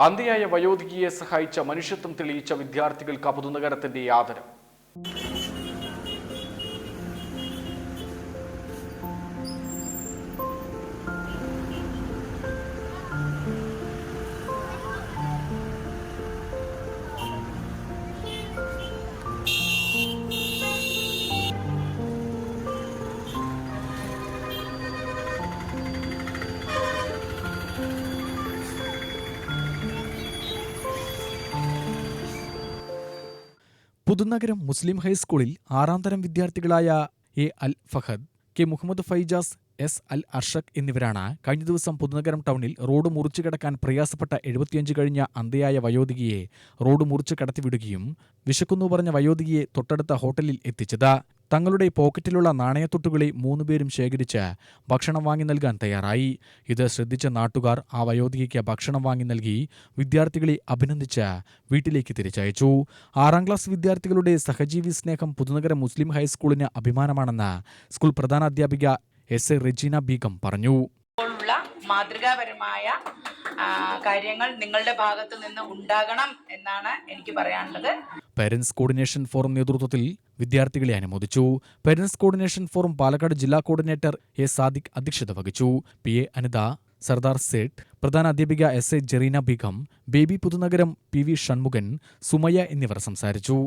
അന്ത്യയായ വയോധികയെ സഹായിച്ച മനുഷ്യത്വം തെളിയിച്ച വിദ്യാർത്ഥികൾക്ക് പുതുനഗരത്തിന്റെ ആദരം. പുതുനഗരം മുസ്ലിം ഹൈസ്കൂളിൽ ആറാം തരം വിദ്യാർത്ഥികളായ A Al Fahad K Muhammad Faijas S Al Arshak എന്നിവരാണ് കഴിഞ്ഞ ദിവസം പുതുനഗരം ടൗണിൽ റോഡ് മുറിച്ചു കടക്കാൻ പ്രയാസപ്പെട്ട എഴുപത്തിയഞ്ച് കഴിഞ്ഞ അന്തയായ വയോധികയെ റോഡ് മുറിച്ചു കടത്തിവിടുകയും വിശക്കുന്നു പറഞ്ഞ വയോധികയെ തൊട്ടടുത്ത ഹോട്ടലിൽ എത്തിച്ചത്. തങ്ങളുടെ പോക്കറ്റിലുള്ള നാണയത്തൊട്ടുകളെ മൂന്നുപേരും ശേഖരിച്ച് ഭക്ഷണം വാങ്ങി നൽകാൻ തയ്യാറായി. ഇത് ശ്രദ്ധിച്ച നാട്ടുകാർ ആ വയോധികയ്ക്ക് ഭക്ഷണം വാങ്ങി നൽകി വിദ്യാർത്ഥികളെ അഭിനന്ദിച്ച് വീട്ടിലേക്ക് തിരിച്ചയച്ചു. ആറാം ക്ലാസ് വിദ്യാർത്ഥികളുടെ സഹജീവി സ്നേഹം പുതുനഗര മുസ്ലിം ഹൈസ്കൂളിന് അഭിമാനമാണെന്ന് സ്കൂൾ പ്രധാന അധ്യാപിക എസ് എ റെജീന ബീഗം പറഞ്ഞു. മാതൃകാപരമായ കാര്യങ്ങൾ നിങ്ങളുടെ ഭാഗത്തു നിന്ന് ഉണ്ടാകണം എന്നാണ് എനിക്ക് പറയാനുള്ളത്. പേരൻസ് കോർഡിനേഷൻ ഫോറം നേതൃത്വത്തിൽ വിദ്യാർത്ഥികളെ അനുമോദിച്ചു. പേരൻസ് കോർഡിനേഷൻ ഫോറം പാലക്കാട് ജില്ലാ കോർഡിനേറ്റർ എ സാദിഖ് അധ്യക്ഷത വഹിച്ചു. പി എ അനിത സർദാർ സേട്ട് പ്രധാന അധ്യാപിക S A Jareena Begum Baby Puthunagaram P V Shanmukhan Sumayya എന്നിവർ സംസാരിച്ചു.